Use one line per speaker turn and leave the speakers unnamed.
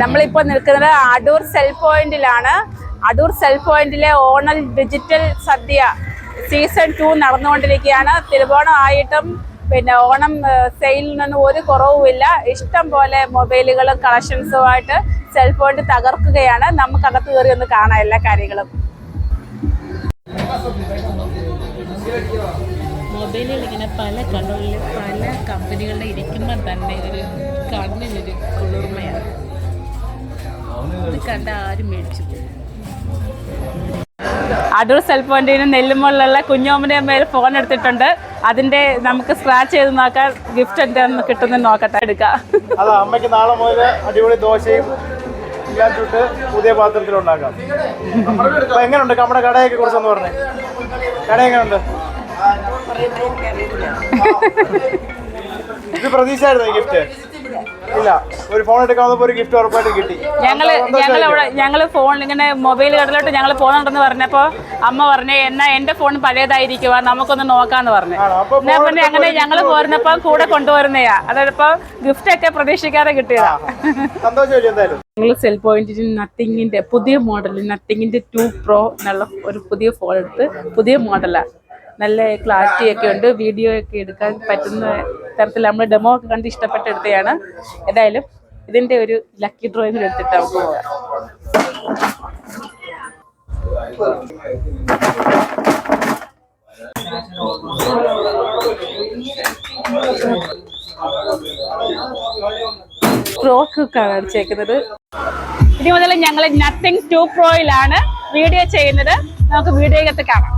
നമ്മളിപ്പോ നിൽക്കുന്നത് അടൂർ സെൽ പോയിന്റിലാണ് അടൂർ സെൽ പോയിന്റിലെ ഓണൽ ഡിജിറ്റൽ സദ്യ സീസൺ ടു നടന്നുകൊണ്ടിരിക്കുകയാണ്. തിരുവോണം ആയിട്ടും പിന്നെ ഓണം സെയിലിൽ നിന്ന് ഒരു കുറവുമില്ല. ഇഷ്ടം പോലെ മൊബൈലുകളും കളക്ഷൻസുമായിട്ട് സെൽ പോയിന്റ് തകർക്കുകയാണ്. നമുക്കകത്ത് കയറി ഒന്ന് കാണാം എല്ലാ കാര്യങ്ങളും.
മൊബൈലുകൾ ഇങ്ങനെ പല കളറിൽ പല കമ്പനികളുടെ ഇരിക്കുമ്പോൾ തന്നെ ഒരു ഇത് കണ്ട ആരും മേടിച്ചു
അടൂർ സെൽ പോയിന്റിന് നെല്ലുമുള്ളിലുള്ള കുഞ്ഞോമിന്റെ മേൽ ഫോൺ എടുത്തിട്ടുണ്ട്. അതിന്റെ നമുക്ക് സ്ക്രാച്ച് ചെയ്ത് നോക്കാൻ ഗിഫ്റ്റ് എന്താണെന്ന് കിട്ടുന്ന നോക്കട്ടെ എടുക്കാം.
അതാ അമ്മയ്ക്ക് നാളെ മുതൽ അടിപൊളി ദോശയും പുതിയ പാത്രത്തിൽ ഉണ്ടാക്കാം. എങ്ങനെയുണ്ട് നമ്മുടെ കടയൊക്കെ കുറിച്ചൊന്ന് പറഞ്ഞേ. കട എങ്ങനെയുണ്ട് ഇത് പ്രതീക്ഷയായിരുന്നു ഗിഫ്റ്റ് ഇല്ല. ഒരു ഫോൺ എടുക്കാൻ ഒരു ഗിഫ്റ്റ് ഉറപ്പായിട്ട് കിട്ടി.
ഞങ്ങൾ ഞങ്ങൾ ഞങ്ങൾ ഫോൺ ഇങ്ങനെ മൊബൈൽ കടലോട്ട് ഞങ്ങൾ പോകുന്നുണ്ടെന്ന് പറഞ്ഞപ്പോ അമ്മ പറഞ്ഞു എന്നാ എന്റെ ഫോൺ പഴയതായിരിക്കുവാ നമുക്കൊന്ന് നോക്കാന്ന് പറഞ്ഞു? ഞാൻ പറഞ്ഞു അങ്ങനെ ഞങ്ങൾ പോരുന്നപ്പോ കൂടെ കൊണ്ടുവരുന്നയാ. അതായതിപ്പോ ഗിഫ്റ്റ് ഒക്കെ പ്രതീക്ഷിക്കാതെ കിട്ടിയതാ.
സന്തോഷമില്ല എന്തായാലും.
ഞങ്ങൾ സെൽ പോയിന്റിൽ നത്തിങ്ങിന്റെ പുതിയ മോഡൽ നത്തിങ്ങിന്റെ ടു പ്രോ എന്നുള്ള ഒരു പുതിയ ഫോൺ എടുത്ത് പുതിയ മോഡലാണ് നല്ല ക്ലാരിറ്റി ഒക്കെ ഉണ്ട് വീഡിയോ ഒക്കെ എടുക്കാൻ പറ്റുന്ന തരത്തിൽ നമ്മൾ ഡെമോ ഒക്കെ കണ്ട് ഇഷ്ടപ്പെട്ട് എടുത്തതാണ് ഏതായാലും ഇതിന്റെ ഒരു ലക്കി ഡ്രോയിങ് എടുത്തിട്ട് നമുക്ക് പോകാം പ്രോ കുക്കാണ് അടിച്ചേക്കുന്നത്. ഇനി മുതൽ ഞങ്ങൾ നത്തിങ് ടു പ്രോയിലാണ് വീഡിയോ ചെയ്യുന്നത്. നമുക്ക് വീഡിയോയ്ക്കകത്ത് കാണാം.